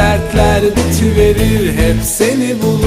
dertler bitiverir hep seni bulur